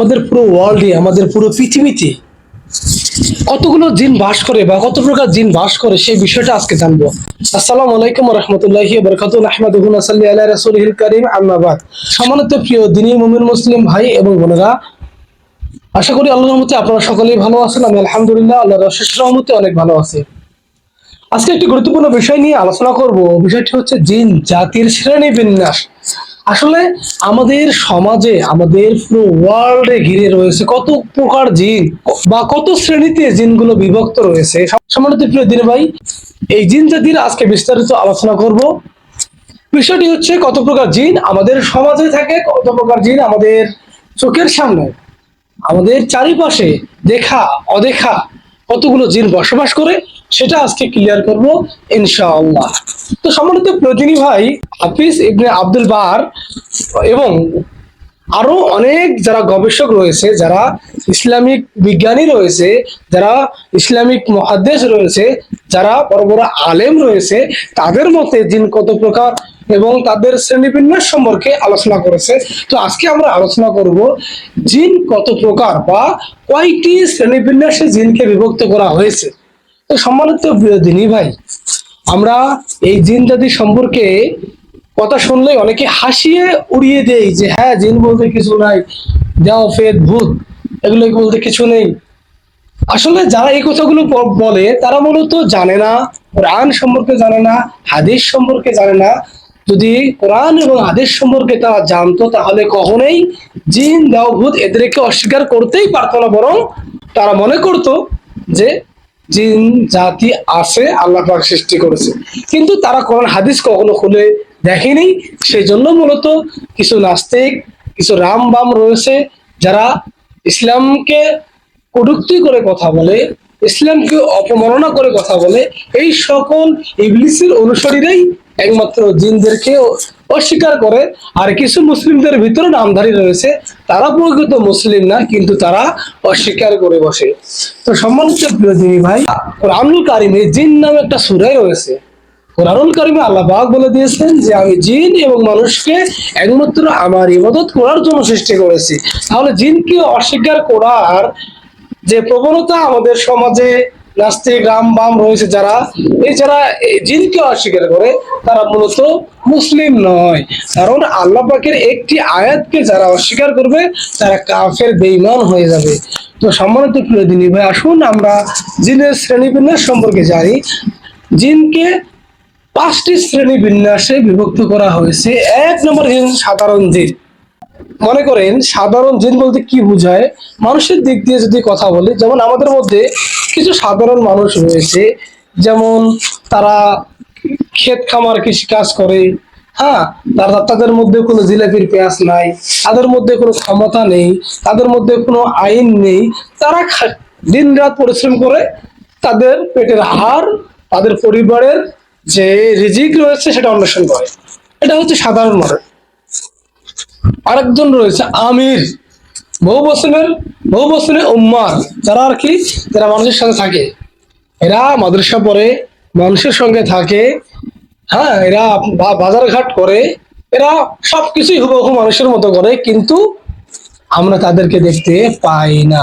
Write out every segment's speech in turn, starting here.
আমাদের পুরো ওয়ার্ল্ডে আমাদের পুরো পৃথিবীতে কতগুলো জিন বাস করে বা কত প্রকার জিন বাস করে সেই বিষয়টা আজকে জানব। আসসালামু আলাইকুম রহমতুল্লাহি বরকাত আহমদুল সাল্লি আল্লাহ রাসূলিল কারীম, আম্মা বাদ। সম্মানিত প্রিয় দিনী মুমিন মুসলিম ভাই এবং বোনেরা, আশা করি আল্লাহর রহমতে আপনারা সকলেই ভালো আছেন। আমি আলহামদুলিল্লাহ, আল্লাহর অশেষ রহমতে অনেক ভালো আছি। আজকে একটি গুরুত্বপূর্ণ বিষয় নিয়ে আলোচনা করব। বিষয়টি হচ্ছে জিন, জাতির শ্রেণি বিন্যাস আসলে আমাদের সমাজে, আমাদের পুরো ওয়ার্ল্ডে ঘিরে রয়েছে কত প্রকার জিন বা কত শ্রেণীতে জিনগুলো বিভক্ত রয়েছে। সম্মানিত প্রিয় দিন ভাই, এই জিন জাতির আজকে বিস্তারিত আলোচনা করব। বিষয়টি হচ্ছে কত প্রকার জিন আমাদের সমাজে থাকে, কত প্রকার জিন আমাদের চোখের সামনে। আমাদের চারিপাশে দেখা, অদেখা কতগুলো জিন বসবাস করে, সেটা আজকে ক্লিয়ার করব ইনশাআল্লাহ। তো সম্মানিত প্রয়োজনী ভাই, হাফিজ ইবনে আব্দুল বাহার এবং আরও অনেক যারা গবেষক রয়েছে, যারা ইসলামিক বিজ্ঞানী রয়েছে, যারা ইসলামিক মহাদেশ রয়েছে, যারা বড় বড় আলেম রয়েছে, তাদের মতে জিন কত প্রকার? এবং তাদের শ্রেণীবিন্যাস সম্পর্কে আলোচনা করেছে। তো আজকে আমরা আলোচনা করব জিন কত প্রকার বা কয়টি শ্রেণীবিন্যাসে জিনকে বিভক্ত করা হয়েছে। তো সম্মানিত দিনী ভাই, আমরা এই জিন জাতি সম্পর্কে কথা শুনলে অনেকে হাসিয়ে উড়িয়ে দেই যে হ্যাঁ জিন বলতে কিছু নাই যাও ফেদ ভূত, এগুলো বলতে কিছু নেই। আসলে যারা এই কথাগুলো বলে, তারা মূলত জানে না, কোরআন সম্পর্কে জানে না, হাদিস সম্পর্কে জানে না যদি কোরআন এবং হাদিস সম্পর্কে তারা জানতো, তাহলে কখনোই জিন দাও ভূত এদেরকে অস্বীকার করতেই পারতো না, বরং তারা মনে করতো যে জিন, জাতি আছে, আল্লাহ পাক সৃষ্টি করেছে। কিন্তু তারা কোরআন, হাদিস কখনো খুলে দেখেনি। সেই জন্য মূলত কিছু নাস্তিক, কিছু রাম বাম রয়েছে, যারা ইসলামকে কটূক্তি করে কথা বলে ইসলামকে অপমাননা করে কথা বলে, এই সকল ইবলিসের অনুসারীরাই একমাত্র জিনদেরকে অস্বীকার করে। আর কিছু মুসলিমদের ভিতরে নামধারী রয়েছে, তারা প্রকৃত মুসলিম না, কিন্তু তারা অস্বীকার করে বসে। তো সম্মানিত প্রিয় দিনী ভাই, কোরআনুল কারিমে জিন নামে একটা সুরাই রয়েছে। কোরআনুল কারিমে আল্লাহ পাক বলে দিয়েছেন যে, আমি জিন এবং মানুষকে একমাত্র আমার ইবাদত করার জন্য সৃষ্টি করেছি। তাহলে জিনকে অস্বীকার করার যে প্রবণতা আমাদের সমাজে নাস্তিক, রাম, বাম রয়েছে যারা এই যারা জিনকে অস্বীকার করে, তারা মূলত মুসলিম নয়। কারণ আল্লাহ পাকের একটি আয়াতকে যারা অস্বীকার করবে, তারা কাফের বেইমান হয়ে যাবে। তো সম্মানিত প্রিয় দিনী ভাই, আসুন আমরা জিনের শ্রেণীবিন্যাস সম্পর্কে জানি। জিনকে পাঁচটি শ্রেণি বিন্যাসে বিভক্ত করা হয়েছে। এক নম্বর জিন সাধারণ জিন। মনে করেন সাধারণ জিন বলতে কি বোঝায়? মানুষের দিক দিয়ে যদি কথা বলি, যেমন আমাদের মধ্যে কিছু সাধারণ মানুষ রয়েছে, যেমন তারা ক্ষেত খামার কৃষি কাজ করে হ্যাঁ? তারা তাদের মধ্যে কোনো জিলাপির পেঁয়াজ নাই, তাদের মধ্যে কোনো ক্ষমতা নেই, তাদের মধ্যে কোনো আইন নেই, তারা দিন রাত পরিশ্রম করে তাদের পেটের হার তাদের পরিবারের যে রিজিক রয়েছে সেটা অন্বেষণ করে। এটা হচ্ছে সাধারণ মানুষ। আরেকজন রয়েছে আমির। বহু বছরের বহু বছরের উম্মার যারা আর কি? যারা মানুষের সাথে থাকে। এরা মাদ্রাসা পড়ে, মানুষের সঙ্গে থাকে। হ্যাঁ এরা বাজার ঘাট করে। এরা সবকিছুই হুবহু মানুষের মতো করে, কিন্তু আমরা তাদেরকে দেখতে পাই না।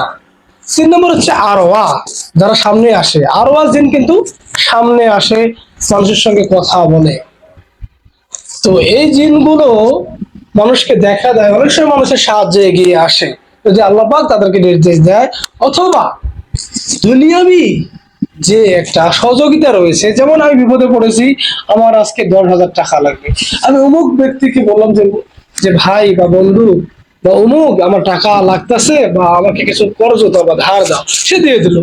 তিন নম্বর হচ্ছে আরওয়া। যারা সামনে আসে। আরওয়া জিন কিন্তু সামনে আসে, মানুষের সঙ্গে কথা বলে। তো এই জিনগুলো মানুষকে দেখা দেয়, অনেক সময় মানুষের সাহায্যে এগিয়ে আসে। যদি আল্লাহ পাক তাদেরকে নির্দেশ দেয়, অথবা দুনিয়াবি যে একটা সহযোগিতা রয়েছে, যেমন আমি বিপদে পড়েছি, আমার আজকে দশ হাজার টাকা লাগবে। আমি অমুক ব্যক্তিকে বললাম যে যে ভাই বা বন্ধু বা অমুক, আমার টাকা লাগতেছে বা আমাকে কিছু করজ দাও বা ধার দাও, সে দিয়ে দিল।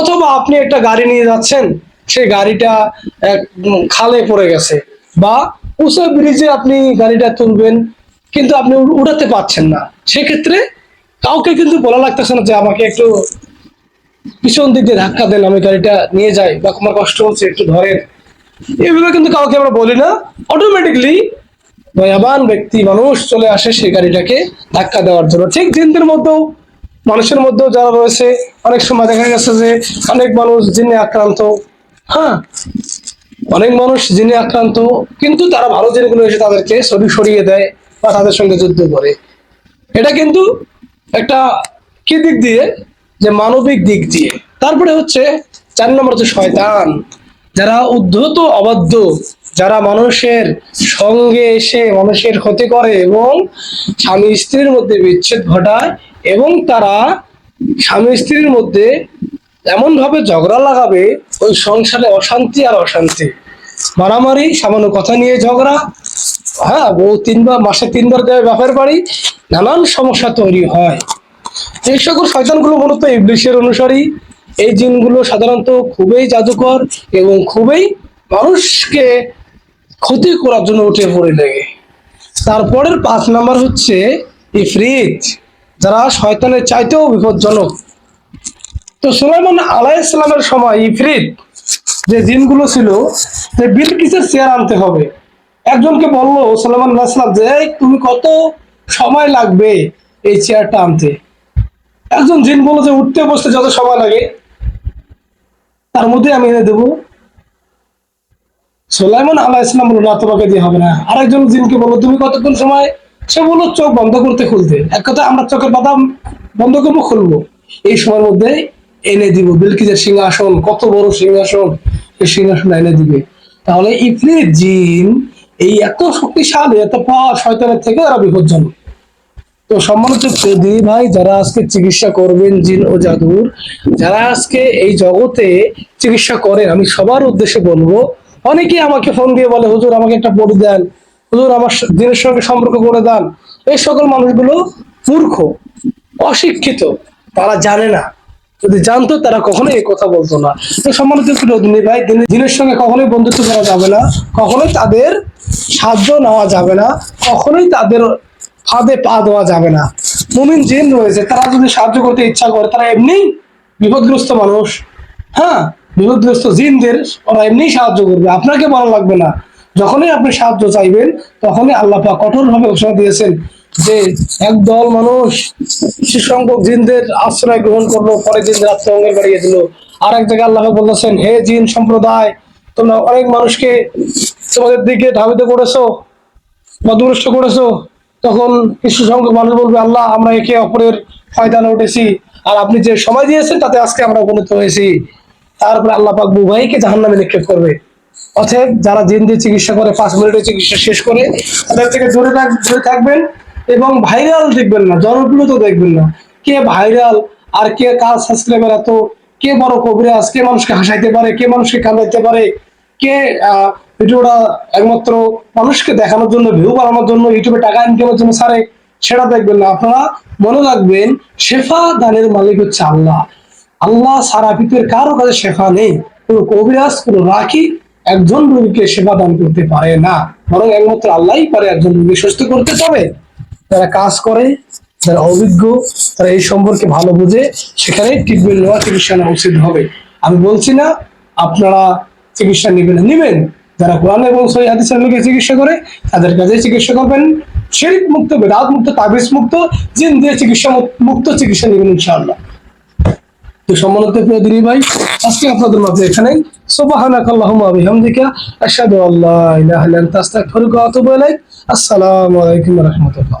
অথবা আপনি একটা গাড়ি নিয়ে যাচ্ছেন, সেই গাড়িটা এক খালে পড়ে গেছে বা উঁচু ব্রিজে আপনি গাড়িটা তুলবেন, কিন্তু আপনি উ- উঠাতে পারছেন না। সেক্ষেত্রে কাউকে কিন্তু বলা লাগতেছে না যে আমাকে একটু পিছন দিক দিয়ে ধাক্কা দেন, আমি গাড়িটা নিয়ে যাই বা আমার কষ্ট হচ্ছে, একটু ধরেন। এগুলো কিন্তু কাউকে আমরা বলি না। অটোমেটিকলি দয়াবান ব্যক্তি মানুষ চলে আসে সেই গাড়িটাকে ধাক্কা দেওয়ার জন্য। ঠিক জিনদের মধ্যেও, মানুষের মধ্যেও যারা রয়েছে, অনেক সময় দেখা গেছে যে অনেক মানুষ জিনে আক্রান্ত। হ্যাঁ অনেক মানুষ যিনি আক্রান্ত, কিন্তু তারা ভালো জিনিসগুলো এসে তাদেরকে সরি সরিয়ে দেয় বা তাদের সঙ্গে যুদ্ধ করে। এটা কিন্তু একটা কি দিক দিয়ে? যে মানবিক দিক দিয়ে। তারপরে হচ্ছে চার নম্বর হচ্ছে শয়তান। যারা উদ্ধত, অবাধ্য, যারা মানুষের সঙ্গে এসে মানুষের ক্ষতি করে এবং স্বামী স্ত্রীর মধ্যে বিচ্ছেদ ঘটায় এবং তারা স্বামী স্ত্রীর মধ্যে এমন ভাবে ঝগড়া লাগাবে ওই সংসারে অশান্তি আর অশান্তি। মারামারি, সামান্য কথা নিয়ে ঝগড়া হ্যাঁ বউ তিনবার, মাসে তিনবার দেয় বাপের বাড়ি, নানান সমস্যা তৈরি হয়। এই সকল শয়তানগুলো মূলত ইবলিশের অনুসারী। এই জিনগুলো সাধারণত খুবই জাদুকর এবং খুবই মানুষকে ক্ষতি করার জন্য উঠে পড়ে লেগে। তারপরের পাঁচ নাম্বার হচ্ছে ইফরিত, যারা শয়তানের চাইতেও বিপজ্জনক। তো সুলাইমান আলাই ইসলামের সময় ইফরিত যে জিনগুলো ছিল, যে বিলকিসের চেয়ার আনতে হবে। একজনকে বলল, সুলাইমান আলাইহিস সালাম, যে তুমি কত সময় লাগবে এই চেয়ারটা আনতে? একজন জিন বলল, যে, উঠতে বসতে যত সময় লাগে, তার মধ্যে আমি এনে দেবো। সোলাইমান আল্লাহ ইসলাম বলল, না, তোমাকে দিয়ে হবে না। আরেকজন জিনকে বলল, তুমি কতক্ষণ সময়? সে বলল, চোখ বন্ধ করতে খুলতে। এক কথা আমরা চোখের পাতা বন্ধ করব, খুলবো। এই সময়ের মধ্যে এনে দিব। বিলকিসের সিংহাসন, কত বড় সিংহাসন, এই সিংহাসন এনে দিবে। তাহলে ইফরিত জিন এই এত শক্তিশালী, এত পাওয়ার শয়তানের থেকে তারা বিপজ্জনক। তো সম্মানিত দিদি ভাই, যারা আজকে চিকিৎসা করবেন, জিন ও জাদুর, যারা আজকে এই জগতে চিকিৎসা করেন, আমি সবার উদ্দেশ্যে বলব, অনেকেই আমাকে ফোন দিয়ে বলে, হুজুর, আমাকে একটা পড়ে দেন। হুজুর, আমার জিনের সঙ্গে সম্পর্ক করে দেন। এই সকল মানুষগুলো মূর্খ, অশিক্ষিত, তারা জানে না। যদি জানতো তারা কখনোই এই কথা বলতো না। তো সম্মানিত ভাই দিনের- সঙ্গে কখনোই বন্ধুত্ব করা যাবে না, কখনোই তাদের সাহায্য নেওয়া যাবে না, কখনোই তাদের ফাঁদে পা দেওয়া যাবে না। মুমিন জিন রয়েছে, তারা যদি সাহায্য করতে ইচ্ছা করে, তারা এমনি বিপদগ্রস্ত মানুষ। হ্যাঁ বিপদগ্রস্ত জিনদের, ওরা এমনি সাহায্য করবে। আপনাকে ভালো লাগবে না, যখনই আপনি সাহায্য চাইবেন, তখনই আল্লাহ কঠোরভাবে ঘোষণা দিয়েছেন। যে একদল মানুষ সংখ্যক জিনদের আশ্রয় গ্রহণ করল পরে জিনদের আত্মভঙ্গের বাড়িয়ে দিল আর এক জায়গায় আল্লাহ বলতেছেন, হে জিন সম্প্রদায়, তোমরা অনেক মানুষকে তোমাদের দিকে ধাবিত করেছ বা দুরস্ত করেছ। তখন কিছু সংখ্যক মানুষ বলবে, আল্লাহ, আমরা একে অপরের ফয়দানে উঠেছি আর আপনি যে সময় দিয়েছেন, তাতে আজকে আমরা উপনীত হয়েছি। তারপরে আল্লাহ পাক বুভাইকে জাহান নামে নিক্ষেপ করবে। অতএব যারা জিন দিয়ে চিকিৎসা করে, পাঁচ মিনিটে চিকিৎসা শেষ করে, তাদের থেকে থাক- দূরে থাকবেন। এবং ভাইরাল দেখবেন না জনপ্রিয় তো দেখবেন না। কে ভাইরাল আর কে কার সাবস্ক্রাইবার এত, কে বড় কবিরাজ, কে মানুষকে হাসাইতে পারে, কে মানুষকে কান্দাইতে পারে, কে ভিডিওটা একমাত্র মানুষকে দেখানোর জন্য ভিউ বানানোর জন্য, ইউটিউবে টাকা ইনকামের জন্য সারে সেটা দেখবেন না। আপনারা মনে রাখবেন, শেফা দানের মালিক হচ্ছে আল্লাহ। আল্লাহ সারা পৃথিবীর কারও কাছে শেফা নেই। কোনো কবিরাজ, কোনো রাখি একজন রোগীকে সেবা দান করতে পারে না। বরং একমাত্র আল্লাহই পারে একজন রোগী সুস্থ করতে তবে যারা কাজ করে, যারা অভিজ্ঞ, তারা এই সম্পর্কে ভালো বুঝে সেখানে ট্রিটমেন্ট নেওয়া চিকিৎসা নেওয়া উচিত হবে। আমি বলছি না, আপনারা চিকিৎসা নেবেন নেবেন। যারা কোরআন এবং সহি হাদিসের লোকে চিকিৎসা করে, তাদের কাছে চিকিৎসা করবেন। শরীর মুক্ত, বেদাত মুক্ত, তাবিজ মুক্ত, জিন দিয়ে চিকিৎসা মুক্ত চিকিৎসা নেবেন ইনশাআল্লাহ। তো সম্মানিত প্রিয় দিনী ভাই, আজকে আপনাদের মাঝে এখানে সুবহানাক আল্লাহুম্মা বিহামদিকা, আশহাদু আল্লা ইলাহা ইল্লা আনতা আস্তাগফিরুকা ওয়া আতুবু ইলাইক। আসসালামু আলাইকুম ওয়া রাহমাতুল্লাহ।